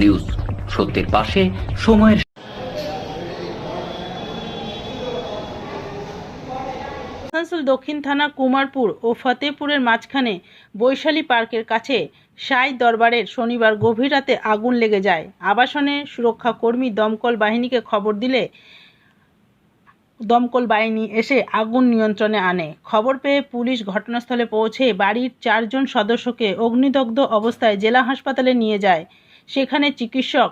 News. সত্যের পাশে সময়ের আসানসোল দক্ষিণ থানা কুমারপুর ও ফতেপুরের মাঝখানে বৈশালী পার্কের কাছে সাই দরবারের শনিবার গভীর রাতে আগুন লেগে যায়। আবাসনে সুরক্ষা কর্মী দমকল বাহিনীকে খবর দিলে দমকল বাহিনী এসে আগুন নিয়ন্ত্রণে আনে। খবর পেয়ে পুলিশ ঘটনাস্থলে পৌঁছে বাড়ির চারজন সদস্যকে অগ্নিদগ্ধ অবস্থায় জেলা হাসপাতালে নিয়ে যায়। সেখানে চিকিৎসক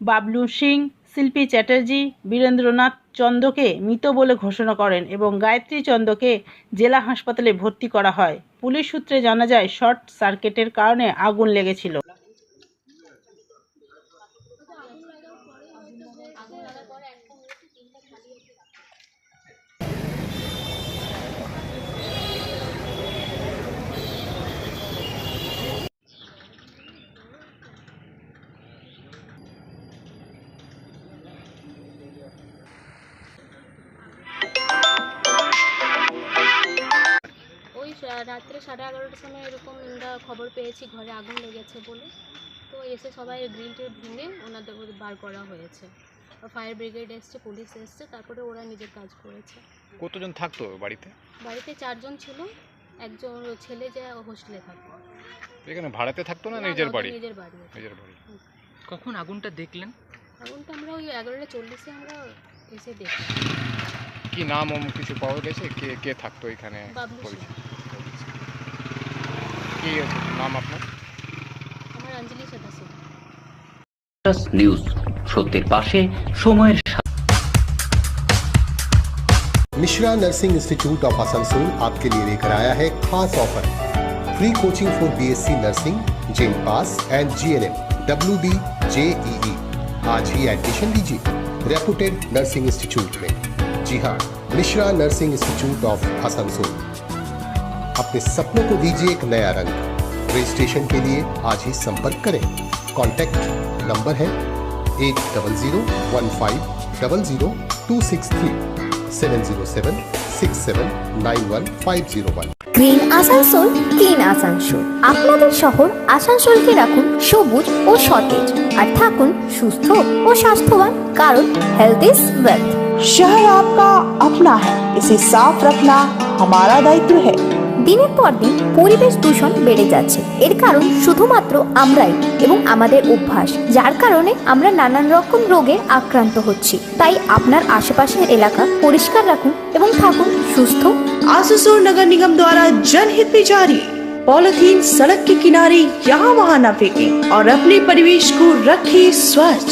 বাবলু সিং, শিল্পী চ্যাটার্জি, বীরেন্দ্রনাথ চন্দকে মৃত বলে ঘোষণা করেন এবং গায়ত্রী চন্দকে জেলা হাসপাতালে ভর্তি করা হয়। পুলিশ সূত্রে জানা যায়, শর্ট সার্কিটের কারণে আগুন লেগেছিল। রাত্রে সাড়ে এগারোটার সময় এরকম আমরা খবর পেয়েছি ঘরে আগুন লেগেছে বলে। তো এসে সবাই গ্রিল টিল ভেঙে ওনাদের বার করা হয়েছে। ফায়ার ব্রিগেড এসছে পুলিশ এসছে তারপরে ওরা নিজের কাজ করেছে। কতজন থাকতো বাড়িতে? বাড়িতে চারজন ছিল একজন ছেলে যে হোস্টেলে থাকতো। এখানে ভাড়াতে থাকতো না নিজের বাড়ি? নিজের বাড়ি নিজের বাড়ি। কখন আগুনটা দেখলেন? আগুনটা আমরা ওই এগারোটা চল্লিশে আমরা এসে দেখি কি নাম কিছু পাওয়া গেছে? কে কে থাকতো এখানে বাবলু সিং। পরিচয়? কি আছে নাম আপনার আমার অঞ্জলি সাদা সিং নিউজ সত্যের পাশে সময়ের Mishra nursing institute of Asansol आपके लिए लेकर आया है खास offer free coaching for BSc nursing GeM pass and GNM W B JEE आज ही एडमिशन लीजिए रेपुटेड नर्सिंग इंस्टीट्यूट में जी हाँ Mishra nursing institute of Asansol अपने सपनों को दीजिए एक नया रंग रजिस्ट्रेशन के लिए आज ही संपर्क करें कॉन्टैक्ट नंबर है eight double zero one five double zero two six three seven zero seven six seven nine one five zero one green Asansol clean Asansol আপনাদের শহর আসানসোলকে রাখুন সবুজ ও সতেজ আর থাকুন সুস্থ ও স্বাস্থ্যবান কারণ হেলথ ইজ ওয়েলথ शहर आपका अपना है इसे साफ रखना हमारा दायित्व है দিনের পর দিন পরিবেশ দূষণ বেড়ে যাচ্ছে এর কারণ শুধুমাত্র আমরাই এবং আমাদের অভ্যাস যার কারণে আমরা নানান রকম রোগে আক্রান্ত হচ্ছি তাই আপনার আশেপাশের এলাকা পরিষ্কার রাখুন এবং থাকুন সুস্থ आसुसोल नगर निगम द्वारा जनहित में जारी पॉलिथीन सड़क के किनारे यहाँ वहाँ न फेंके और अपने परिवेश को रखे स्वच्छ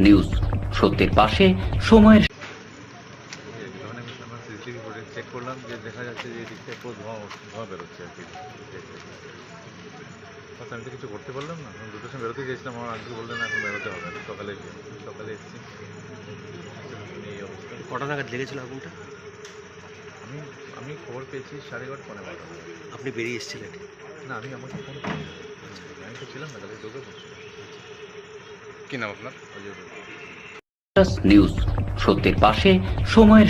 news সত্যের পাশে সময়ের চেক করলাম যে দেখা যাচ্ছে যে এদিক থেকে ধোঁয়া ধোঁয়া বেরোচ্ছে আর কি আমি তো কিছু করতে পারলাম না আমি দুটোর সময় বেরোতে গিয়েছিলাম আমার আঙ্কেল বললেন এখন বেরোতে হবে না সকালে সকালে এসেছি এই অবস্থা কটা নাগাদ লেগেছিল আগুনটা আমি আমি খবর পেয়েছি সাড়ে এগারোটা পনেরো বারোটা আপনি বেরিয়ে এসেছিলেন? না আমি আমাকে ফোন করি আমি তো ছিলাম না তাহলে কি নাম আপনার? নিউজ সত্যের পাশে সময়ের